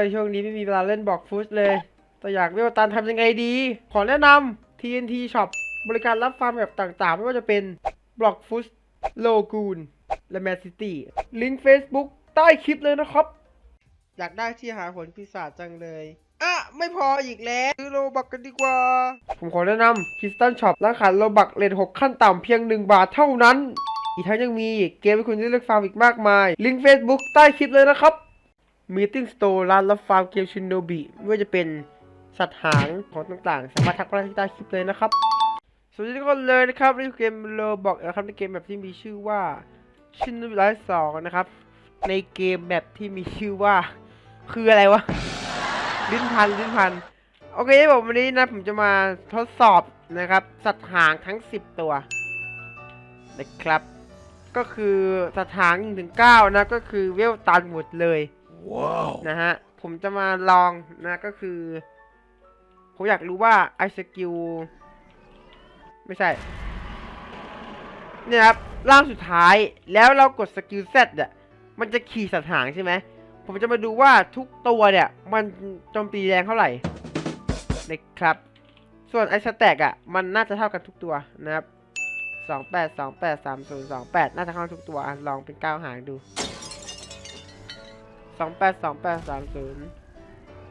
ยช่วงนี้ไม่มีเวลาเล่นบอกฟุตเลย แต่อยากเวลตันทำยังไงดี ขอแนะนำ TNT Shop บริการรับฟาร์มแบบต่างๆ ไม่ว่าจะเป็นบล็อกฟุตโลกูนและแมนซิตี้ลิงก์ Facebook ใต้คลิปเลยนะครับ อยากได้ที่หาผลปีศาจจังเลยอะไม่พออีกแล้วซื้อโลบักกันดีกว่า ผมขอแนะนำคริสตันช็อปร้านขายโลบักเลท6ขั้นต่ำเพียง 1 บาทเท่านั้น อีกทั้งยังมีเกมให้คุณได้เลือกฟาร์มอีกมากมาย ลิงก์ Facebook ใต้คลิปเลยนะครับ Meeting Store ร้านรับฟาร์มเกมชินโนบิไม่ว่าจะเป็นสัตว์หางของต่างๆ สามารถทักมาได้ที่ใต้คลิปเลยนะครับ สวัสดีทุกคนเลยนะครับนี่คือเกมโลบอกนะครับในเกมแบบที่มีชื่อว่าชินโนบิไลท์สองนะครับ ในเกมแบบที่มีชื่อว่า คืออะไรวะ ลิ้นพันลิ้นพัน โอเคผมวันนี้นะผมจะมาทดสอบนะครับ สัตว์หางทั้ง 10 ตัวนะครับก็คือสัตว์หาง1ถึง9นะ ก็คือเวลตันหมดเลย นะฮะ ผมจะมาลองนะก็คือ ผมอยากรู้ว่าไอสกิลไม่ใช่ เนี่ยครับร่างสุดท้ายแล้วเรากดสกิลเซตอะมันจะขี่สัตว์หางใช่ไหม ผมจะมาดูว่าทุกตัวเนี่ย มันโจมตีแรงเท่าไหร่นะครับ ส่วนไอสแต็กอะ มันน่าจะเท่ากันทุกตัวนะครับสองแปดสองแปดสามศูนย์สองแปดน่าจะเข้าทุกตัวลองเป็นก้าวหางดู สองแปดสองแปดสามศูนย์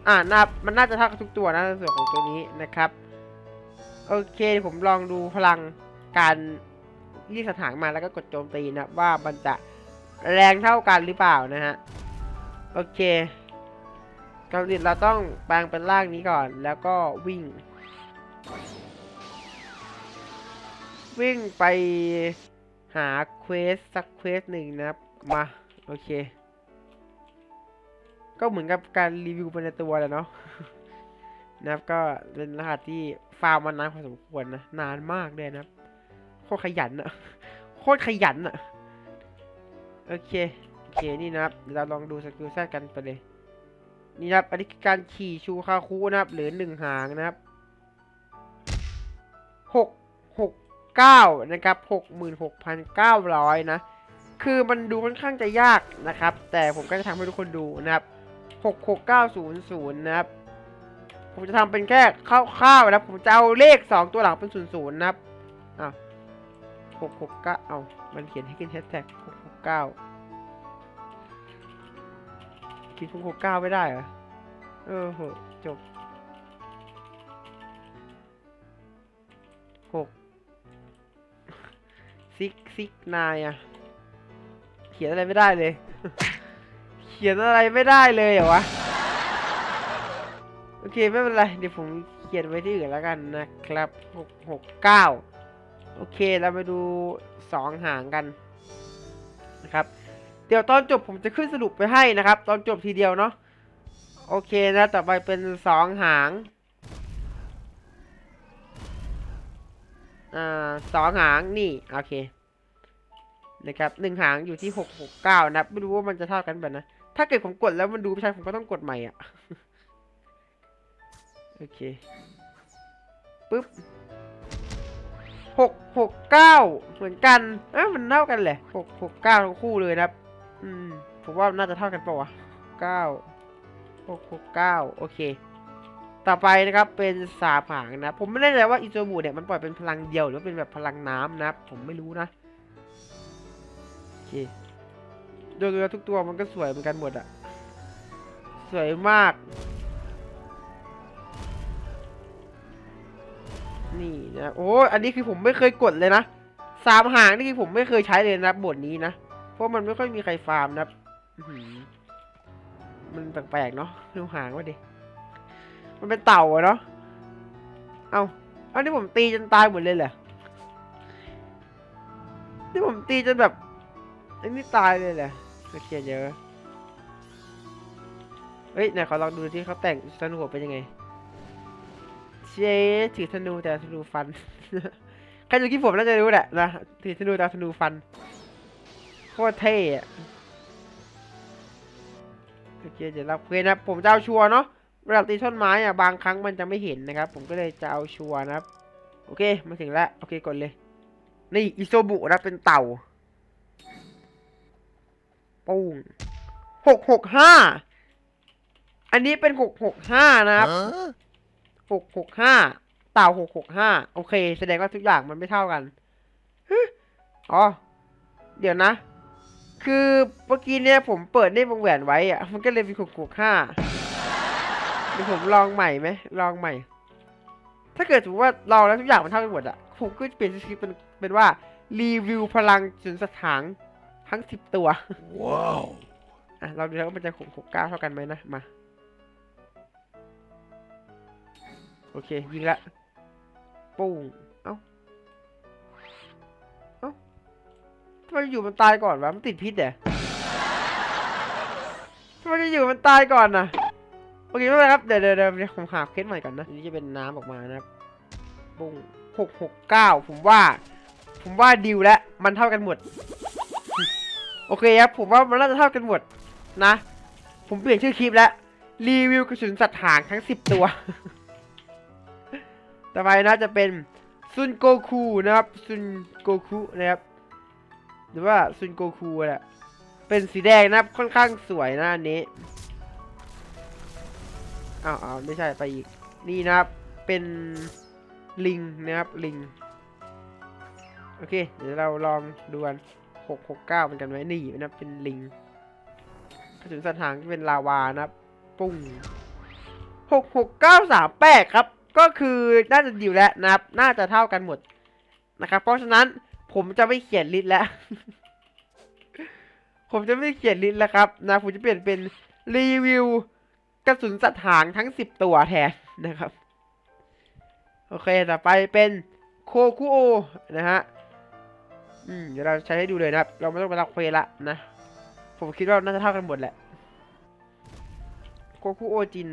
อ่าน่ามันน่าจะเท่ากันทุกตัวนะในส่วนของตัวนี้นะครับ โอเคผมลองดูพลังการเรียกสถานมาแล้วก็กดโจมตีนะว่ามันจะแรงเท่ากันหรือเปล่านะฮะ โอเคก่อนอื่นเราต้องแปลงเป็นร่างนี้ก่อนแล้วก็วิ่ง วิ่งไปหาเควสสักเควสหนึ่งนะครับ มา โอเค ก็เหมือนกับการรีวิวไปในตัวแหละเนาะนะครับก็เป็นรหัสที่ฟาร์มมานานพอสมควรนะนานมากเลยนะครับโคตรขยันอะโคตรขยันอะโอเคโอเคนี่นะครับเราลองดูสกิลแซดกันไปเลย นี่นะครับอันนี้คือการขี่ชูคาคูนะครับหรือหนึ่งหางนะครับหกหกเก้านะครับหกหมื่นหกพันเก้าร้อยนะ คือมันดูค่อนข้างจะยากนะครับ แต่ผมก็จะทำให้ทุกคนดูนะครับ หกหกเก้าศูนย์ศูนย์นะครับ ผมจะทำเป็นแค่คร่าวๆนะครับ ผมจะเอาเลขสองตัวหลังเป็นศูนย์ศูนย์นะครับอ้าวหกหกเก้าเอามันเขียนให้ขึ้นแฮชแท็กหกหกเก้าคิดพวกหกเก้าไม่ได้เหรอ เออโหจบหกซิกซิกนายอะเขียนอะไรไม่ได้เลย ขียนอะไรไม่ได้เลยเหรอวะ โอเคไม่เป็นไร เดี๋ยวผมเขียนไว้ที่อื่นแล้วกันนะครับหกหกเก้าโอเคเรามาดูสองหางกันนะครับ เดี๋ยวตอนจบผมจะขึ้นสรุปไปให้นะครับ ตอนจบทีเดียวเนาะโอเคนะ ต่อไปเป็นสองหางอ่าสองหางนี่ โอเคนะครับหนึ่งหางอยู่ที่หกหกเก้านะไม่รู้ว่ามันจะเท่ากันแบบนะ ถ้าเกิดผมกดแล้วมันดูไม่ใช่ผมก็ต้องกดใหม่อะ โอเค ปึ๊บหกหกเก้าเหมือนกัน เอ้ามันเท่ากันแหละหกหกเก้าทั้งคู่เลยนะครับ อืม ผมว่าน่าจะเท่ากันปะวะเก้าหกหกเก้าโอเค ต่อไปนะครับเป็นสาผางนะผมไม่แน่ใจว่าอิโซบุเนี่ยมันปล่อยเป็นพลังเดียวหรือเป็นแบบพลังน้ำนะผมไม่รู้นะ โอเค โดยรวมทุกตัวมันก็สวยเหมือนกันหมดอะสวยมาก นี่นะโอ้อันนี้คือผมไม่เคยกดเลยนะสามหางนี่คือผมไม่เคยใช้เลยนะบทนี้นะเพราะมันไม่ค่อยมีใครฟาร์มนะมันแปลกๆเนาะดูหางว่าดิมันเป็นเต่าอะเนาะเอาเอานี่ผมตีจนตายหมดเลยเหรอนี่ผมตีจนแบบไอ้นี่ตายเลยเหรอ โอเคเยอะเฮ้ยไหนขอลองดูที่เขาแต่งธนูเป็นยังไงเชถือธนูแต่ธนูฟันใครดูคลิปผมน่าจะรู้แหละนะถือธนูแต่ธนูฟันโคตรเท่อะโอเคเดี๋ยวเราเพลนะผมจะเอาชัวเนาะเวลาตีต้นไม้อะบางครั้งมันจะไม่เห็นนะครับ ผมก็เลยจะเอาชัวนะครับ โอเคมาถึงแล้วโอเคกดเลย นี่อิโซบุนะเป็นเต่า ปุ้งหกหกห้าอันนนี้เป็นหกหกห้านะครับ Huh? หกหกห้าเต่าหกหกห้าโอเค แสดงว่าทุกอย่างมันไม่เท่ากันฮึอ๋อ เดี๋ยวนะ คือเมื่อกี้เนี่ยผมเปิดเลขวงแหวนไว้อะมันก็เลยเป็นหกหกห้าเดี๋ยวผมลองใหม่ไหมลองใหม่ ถ้าเกิดสมมติว่าลองแล้วทุกอย่างมันเท่ากันหมดอะผมก็จะเปลี่ยนสคริปต์เป็นเป็นว่ารีวิวพลังจุนสถาน ทั้งสิบตัว Wow. อะ เราดูแล้วว่ามันจะหกหกเก้าเท่ากันไหมนะ มา โอเค ยิงละ ปุ้ง เอ้า เอ้าทำไมอยู่มันตายก่อนวะ มันติดพิษเหรอทำไมจะอยู่มันตายก่อนนะโอเคไม่เป็นไรครับ เดี๋ยวเดี๋ยวเดี๋ยวผมหาเคสใหม่ก่อนนะอันนี้จะเป็นน้ำออกมานะครับ ปุ้งหกหกเก้าผมว่า ผมว่าดิวแล้ว มันเท่ากันหมด โอเคครับผมว่ามันน่าจะเท่ากันหมดนะ ผมเปลี่ยนชื่อคลิปแล้ว รีวิวกระสุนสัตว์หางทั้งสิบตัว ต่อไปนะจะเป็นซุนโกคูนะครับซุนโกคุนะครับหรือว่าซุนโกคูแหละเป็นสีแดงนะครับค่อนข้างสวยนะอันนี้อ้าวอ้าวไม่ใช่ไปอีกนี่นะครับเป็นลิงนะครับลิงโอเค เดี๋ยวเราลองดูกัน หกหกเก้าเป็นกันไหมนี่นะครับเป็นลิงกระสุนสัตว์หางเป็นลาวานะปุ้งหกหกเก้าสามแปดครับ ก็คือน่าจะดีแล้วนะครับ น่าจะเท่ากันหมดนะครับ เพราะฉะนั้นผมจะไม่เขียนลิสต์แล้ว ผมจะไม่เขียนลิสต์แล้วครับนะผมจะเปลี่ยนเป็นรีวิวกระสุนสัตว์หางทั้งสิบตัวแทนนะครับ โอเค ต่อไปเป็นโคคุโอนะฮะ อืมเดี๋ยวเราใช้ให้ดูเลยนะครับ เราไม่ต้องไปรับเควละนะ ผมคิดว่าน่าจะเท่ากันหมดแหละโคคุโอจิน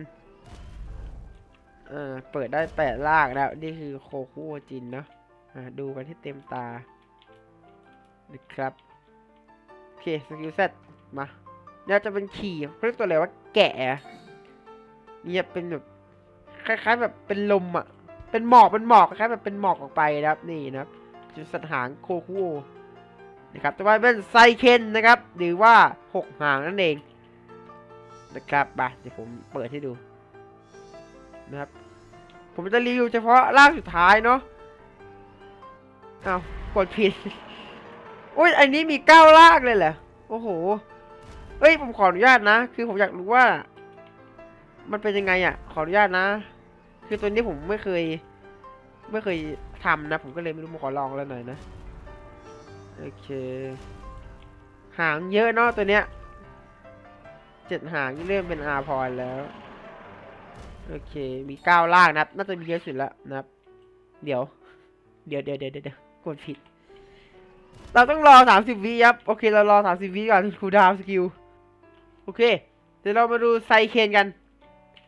เอ่อเปิดได้แปดลากแล้ว นี่คือโคคุโอจินเนาะอ่าดูกันที่เต็มตานะครับโอเคสกิลเซตมาเนี่ยจะเป็นขี่เขาเรียกตัวอะไรว่าแกะเนี่ยเป็นแบบคล้ายๆแบบเป็นลมอะ เป็นหมอกเป็นหมอกคล้ายๆแบบเป็นหมอกออกไปนะครับ นี่นะครับ จุดสัตว์หางโคคุโอนะครับต่อไปเป็นไซเคนนะครับ หรือว่าหกหางนั่นเอง นะครับมาเดี๋ยวผมเปิดให้ดูนะครับ ผมจะรีวิวเฉพาะร่างสุดท้ายเนาะเอาวกดผิดอุ้ยอันนี้มีเก้าร่างเลยเหรอโอ้โหเฮ้ยผมขออนุญาตนะ คือผมอยากรู้ว่า มันเป็นยังไงอะ ขออนุญาตนะ คือตัวนี้ผมไม่เคย ไม่เคยทำนะ ผมก็เลยไม่รู้มาขอลองแล้วหน่อยนะ โอเค หางเยอะเนาะตัวเนี้ยเจ็ดหางเริ่มเป็นอาพรแล้ว โอเค มีเก้าล่างนะครับ น่าจะมีเยอะสุดแล้วนะครับ เดี๋ยว เดี๋ยวเดี๋ยวเดี๋ยวเดี๋ยวกดผิด เราต้องรอสามสิบวิครับ โอเค เรารอสามสิบวิก่อนคูดาวสกิล โอเค เดี๋ยวเรามาดูไซเคนกัน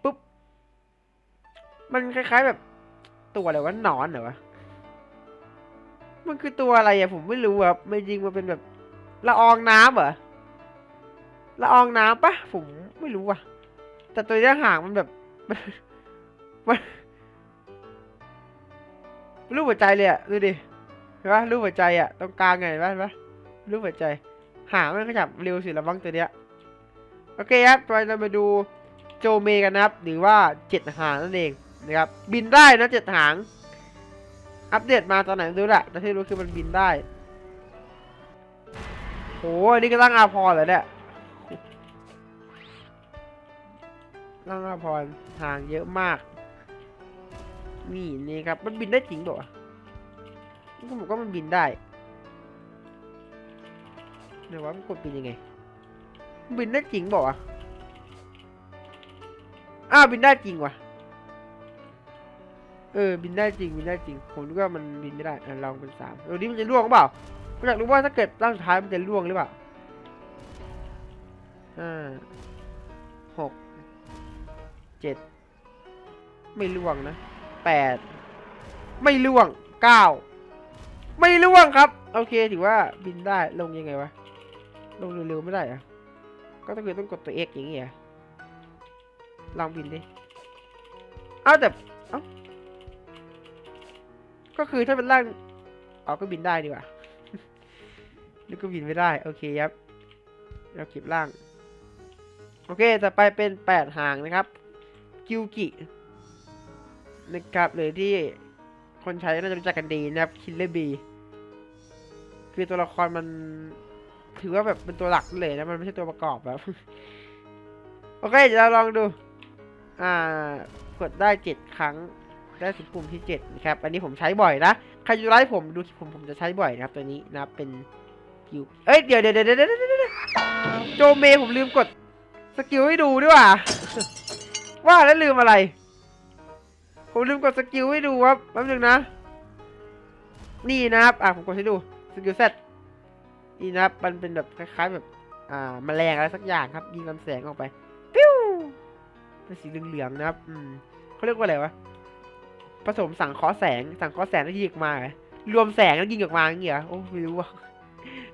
ปุ๊บ มันคล้ายๆแบบ ตัวอะไรวะหนอนเหรอวะมันคือตัวอะไรอะผมไม่รู้อะไม่จริงมันเป็นแบบละอองน้ำเหรอละอองน้ำปะผมไม่รู้อะแต่ตัวเนี้ยหางมันแบบมันรูปหัวใจเลยอะดูดิเห็นปะรูปหัวใจอะตรงกลางไงเห็นปะเห็นปะรูปหัวใจ หางมันขยับเร็วสุดละมั้งตัวเนี้ยโอเคครับไปเรามาดูโจเมกันนะครับ หรือว่าเจ็ดหางนั่นเอง นะครับบินได้นะเจ็ดหาง อัปเดตมาตอนไหนไม่รู้แหละแต่ที่รู้คือมันบินได้โหอันนี้ก็ตั้งอาพรเหรอเนี่ยตั้งอาพรทางเยอะมาก นี่นี่ครับ มันบินได้จริงเหรอผมกว่ามันบินได้เดี๋ยวว่ามันกดบินยังไง บินได้จริงบอกอะอ้าวบินได้จริงว่ะ ออบินได้จริงบินได้จริงผมนึกว่ามันบินไม่ได้อะลองเป็นสามเออนี้มันจะล่วงหรือเปล่าผมอยากรู้ว่าถ้าเกิดร่างสุดท้ายมันจะล่วงหรือเปล่าห้าหกเจ็ดไม่ล่วงนะแปดไม่ล่วงเก้าไม่ล่วงครับ โอเคถือว่าบินได้ลงยังไงวะลงเร็วๆไม่ได้อะก็ต้องคือต้องกดตัว X อย่างเงี้ยลองบินดิเอ้าแต่ ก็คือถ้าเป็นร่างอ๋อก็บินได้ดีกว่านึกก็บินไม่ได้ โอเคครับ เราเก็บร่าง โอเค ต่อไปเป็นแปดหางนะครับ กิวกิ นะครับหรือที่คนใช้น่าจะรู้จักกันดีนะครับ คิลเลอร์บี คือตัวละครมัน ถือว่าแบบเป็นตัวหลักเลยนะ มันไม่ใช่ตัวประกอบแบบ โอเค เดี๋ยวเราลองดู อ่า กดได้เจ็ดครั้ง ได้ถึงปุ่มที่เจ็ดนะครับ อันนี้ผมใช้บ่อยนะ ใครอยู่ไลฟ์ผมดูคลิปผมผมจะใช้บ่อยนะครับตัวนี้นะเป็นกิวเอ้ยเดี๋ยวเดี๋ยวเดี๋ยวเดี๋ยวเดี๋ยวเดี๋ยวโจเมผมลืมกดสกิลให้ดูด้วยว่ะว่าแล้วลืมอะไร ผมลืมกดสกิลให้ดูครับแป๊บนึงนะ นี่นะครับ อะผมกดให้ดูสกิลเซตนี่นะครับ มันเป็นแบบคล้ายๆแบบ อ่าแมลงอะไรสักอย่างครับยิงลำแสงออกไป ปิ้วเป็นสีเหลืองๆนะครับ อืมเขาเรียกว่าอะไรวะ ผสมสังเคราะห์แสง สังเคราะห์แสงแล้วยิงออกมาเหรอรวมแสงแล้วยิงออกมาอย่างเงี้ยโอ้ไม่รู้ว่ะ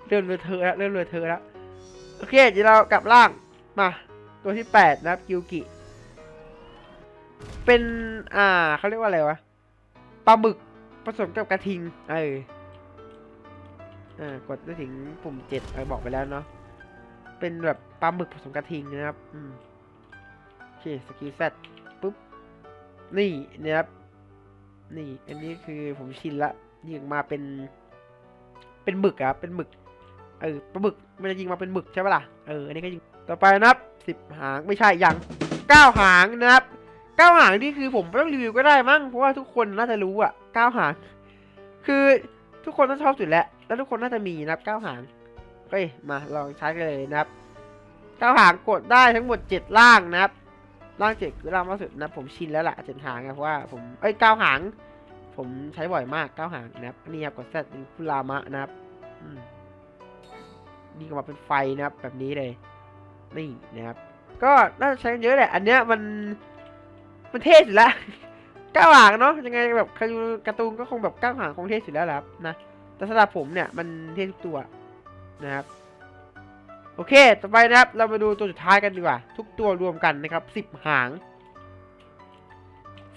เริ่มเลยเธอะแล้วเริ่มเลยเธอะแล้วโอเคเดี๋ยวเรากลับล่างมา ตัวที่แปดนะครับกิวกิ เป็นอ่าเขาเรียกว่าอะไรวะปลาหมึกผสมกับกระทิงเอออ่ากดได้ถึงปุ่มเจ็ดเออบอกไปแล้วเนาะเป็นแบบปลาหมึกผสมกระทิงนะครับอืมโอเคสกิลแซดปุ๊บนี่นะครับ นี่ อันนี้คือผมชินละยิงมาเป็น เป็นหมึกอะครับเป็นหมึก เออปลาหมึกมันจะยิงมาเป็นหมึกใช่ปะล่ะ เออ อันนี้ก็ยิง ต่อไปนะครับสิบหางไม่ใช่ยังเก้าหางนะครับเก้าหางนี่คือผมไม่ต้องรีวิวก็ได้มั้ง เพราะว่าทุกคนน่าจะรู้อะเก้าหาง คือทุกคนต้องชอบสุดแล้ว แล้วทุกคนน่าจะมีนะครับเก้าหางเฮ้ยมาลองใช้กันเลยนะครับเก้าหางกดได้ทั้งหมดเจ็ดล่างนะครับ ล่างเจ็ดคือล่างมากสุดนะผมชินแล้วล่ะเจ็ดหางนะเพราะว่าผมเอ้ยเก้าหาง ผมใช้บ่อยมากเก้าหางนะครับนี่ครับกดแซดเป็นคุรามะนะครับนี่ก็มาเป็นไฟนะครับ แบบนี้เลย นี่นะครับ ก็น่าจะใช้กันเยอะแหละ อันเนี้ยมันมันเท่สุดละก้าวหางเนาะยังไงแบบครดูการ์ตูนก็คงแบบก้าวหางคงเท่สุดแล้วแหละครับนะแต่สำหรับผมเนี่ยมันเท่ทุกตัวนะครับ โอเค ต่อไปนะครับ เรามาดูตัวสุดท้ายกันดีกว่า ทุกตัวรวมกันนะครับสิบหาง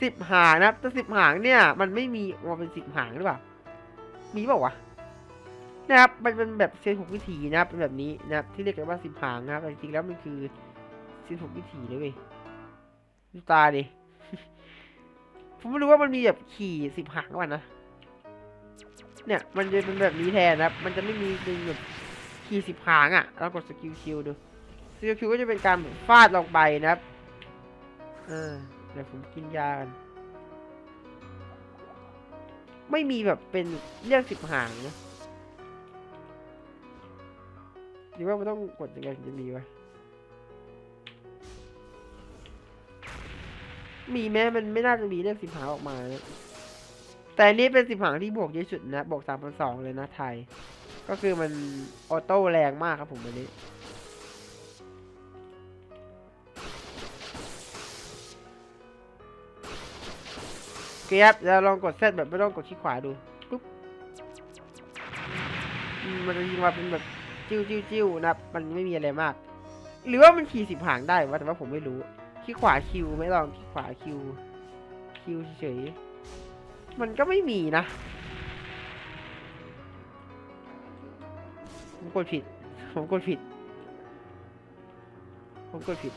สิบหางนะครับแต่สิบหางเนี่ย มันไม่มีมาเป็นสิบหางหรือเปล่า มีเปล่าวะนะครับ มันเป็นแบบเซนหกวิถีนะครับ เป็นแบบนี้นะครับ ที่เรียกกันว่าสิบหางนะครับแต่จริงๆแล้วมันคือเซนหกวิถีเลยเว้ยดูตาดิ ผมไม่รู้ว่ามันมีแบบขี่สิบหางก่อนนะ เนี่ย มันจะเป็นแบบนี้แทนนะครับ มันจะไม่มีเป็นแบบ ขี่สิบหางอะ่ะเรากดสกิลคิวดูสกิลคิวก็จะเป็นการแบบฟาดลงไปนะครับอ่าเดี๋ยวผมกินยากัน ไม่มีแบบเป็นเรียกสิบหางนะหรือว่ามันต้องกดยังไงถึงจะมีวะมีแม้มันไม่น่าจะมีเลขสิบหางออกมานะแต่อันนี้เป็นสิบหางที่บวกเยอะสุดนะ บวกสามพันสองเลยนะไทย ก็คือมันออโต้แรงมากครับผมอันนี้เคครับเดี๋ยวลองกดเซตแบบไม่ต้องกดที่ขวาดูปุ๊บมันจะยิงมาเป็นแบบจิ้วจิ้วจิ้วนะมันไม่มีอะไรมาก หรือว่ามันขี่สิบหางได้วะแต่ว่าผมไม่รู้ที่ขวาคิวไม่ลองที่ขวาคิวคิวเฉยมันก็ไม่มีนะ ผมกดผิด ผมกดผิด ผมกดผิด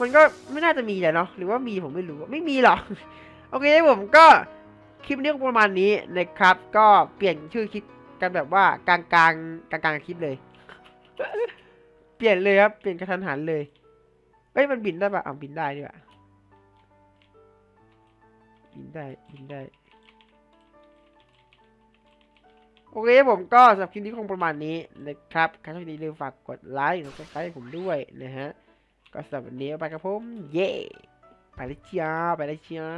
มันก็ไม่น่าจะมีแหละเนาะหรือว่ามีผมไม่รู้ไม่มีหรอกโอเคผมก็คลิปนี้ประมาณนี้นะครับ ก็เปลี่ยนชื่อคลิปกันแบบว่ากลางกลางกลางกลางๆคลิปเลย เปลี่ยนเลยครับเปลี่ยนกระทันหันเลยเอ้ยมันบินได้ปะอ้าวบินได้ดีกว่าบินได้บินได้ โอเคผมก็สำหรับคลิปนี้คงประมาณนี้นะครับใครชอบดีอย่าลืมฝากกดไลค์กดซับสไครต์ให้ผมด้วยนะฮะ ก็สำหรับวันนี้ไปกับผม เย่ไปเลยจ้าไปเลยจ้า